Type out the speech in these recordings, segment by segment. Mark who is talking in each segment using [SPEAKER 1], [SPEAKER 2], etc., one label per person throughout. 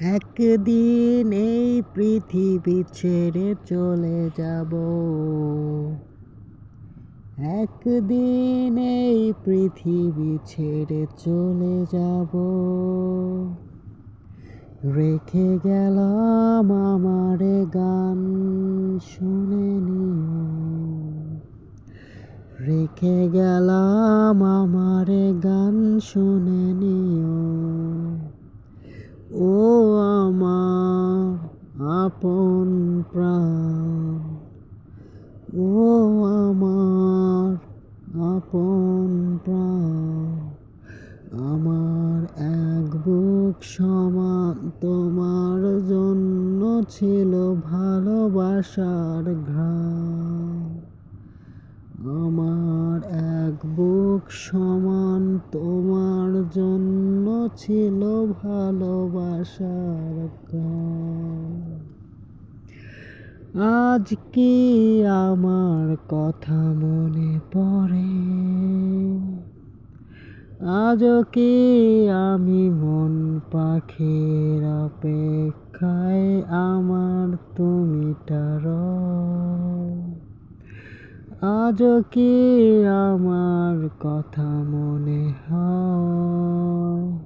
[SPEAKER 1] একদিন এই পৃথিবী ছেড়ে চলে যাব। একদিন এই পৃথিবী ছেড়ে চলে যাব। রেখে গেলাম আমার গান শুনে নিও। রেখে গেলাম আমার গান শুনে নিও। ও আমার আপন প্রাণ। ও আমার আপন প্রাণ। আমার এক বুক সমান, তোমার জন্য ছিল ভালোবাসার ঘ্রাণ। আমার এক বুক সমান, তোমার জন্য ছিল ভালোবাসার আজ কি আমার কথা মনে পড়ে? আজও কি আমি মন পাখির অপেক্ষায়? আমার তুমিটার আজও কি আমার কথা মনে হয়?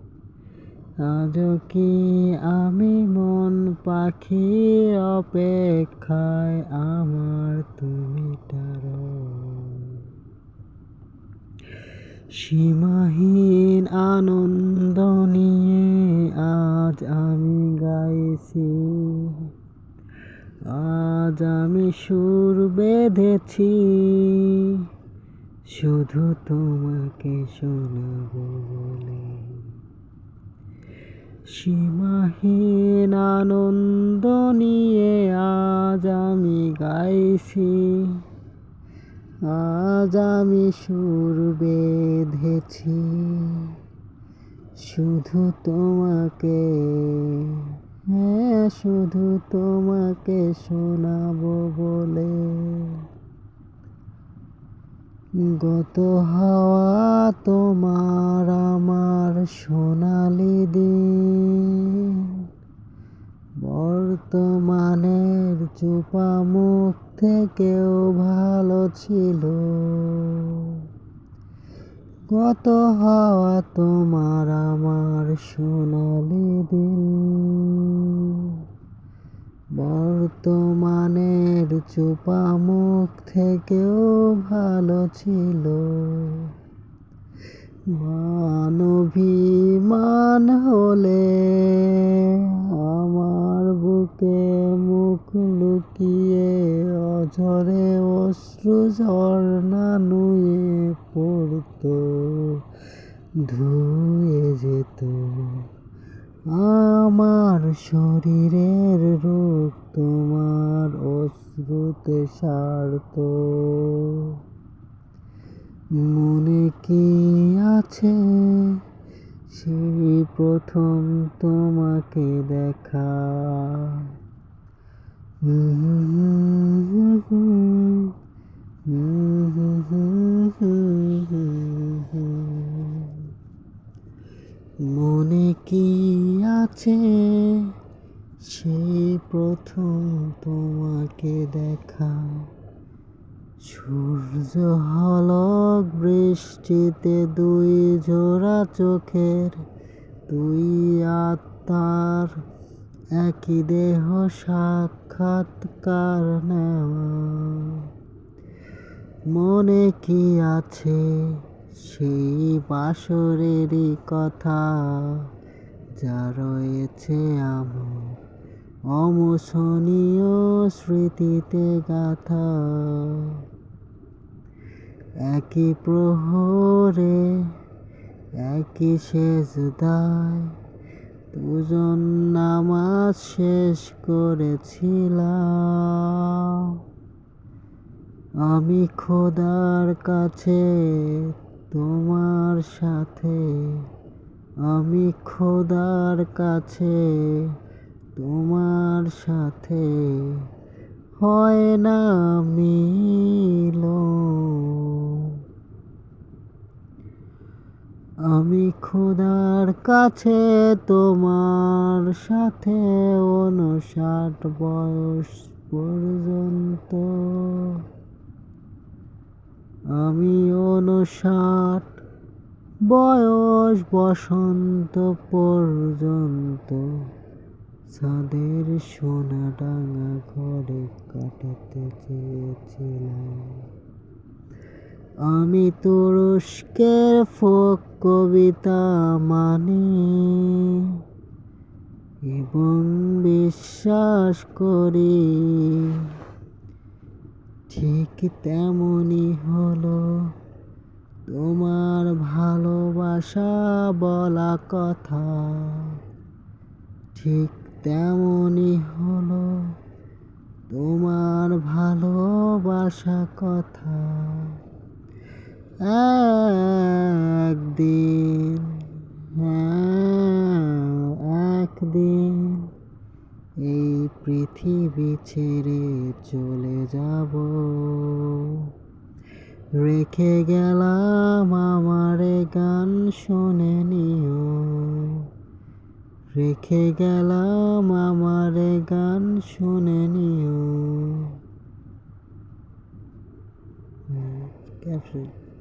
[SPEAKER 1] কি আমি মন পাখি অপেক্ষায় আমার তুমিটার? সীমাহীন আনন্দ আজ আমি সুর বেঁধেছি, শুধু তোমাকে শোনাবো বলে। সীমাহীন আনন্দ নিয়ে আজ আমি গাইছি, আজ আমি সুর বেঁধেছি, শুধু তোমাকে হ্যাঁ শুধু তোমাকে শোনাবো বলে। গত হাওয়া তোমার আমার সোনালি দিন। বর্তমানের চুপা মুখ থেকেও ভালো ছিল। গত হাওয়া তোমার আমার সোনালি দিন। বর্তমানের চুপা মুখ থেকেও ভালো ছিল। মানভিমান হলে আমার বুকে মুখ লুকিয়ে অঝরে অশ্রু ঝর্ণা নুয়ে পড়তো, ধুয়ে যেত। আমার শরীরের রূপ তোমার অশ্রুতে সারত। মনে কি আছে? সেই প্রথম তোমাকে দেখা। মনে কি আছে? সেই প্রথম তোমাকে দেখা। সূর্য, হলক, বৃষ্টিতে দুই জোড়া চোখের, দুই আত্মার একই দেহ সাক্ষাৎকার নেওয়া মনে কি আছে? সেই বাসরেরই কথা যা রয়েছে আমার অমোশনীয় স্মৃতিতে গাথা। একই প্রহরে, একই শেষ দায় দুজন নামাজ শেষ করেছিলাম। আমি খোদার কাছে, তোমার সাথে। আমি খোদার কাছে, তোমার সাথে। হয় না মিল আমি খোদার কাছে তোমার সাথে অনুষাট বয়স পর্যন্ত। আমি অনুষাট বয়স বসন্ত পর্যন্ত। ছাদের সোনা ডাঙা ঘরে কাটাতে চেয়েছিলাম। আমি তুরস্কের ফোক কবিতা মানি এবং বিশ্বাস করি ঠিক তেমনই হলো তোমার ভালোবাসা বলা কথা। ঠিক তেমনই হলো তোমার ভালোবাসা কথা। একদিন হ্যাঁ একদিন এই পৃথিবী ছেড়ে চলে যাব। রেখে গেলাম আমার গান শুনে নিও। রেখে গেলাম আমার গান শুনে নিও। ক্যাপশন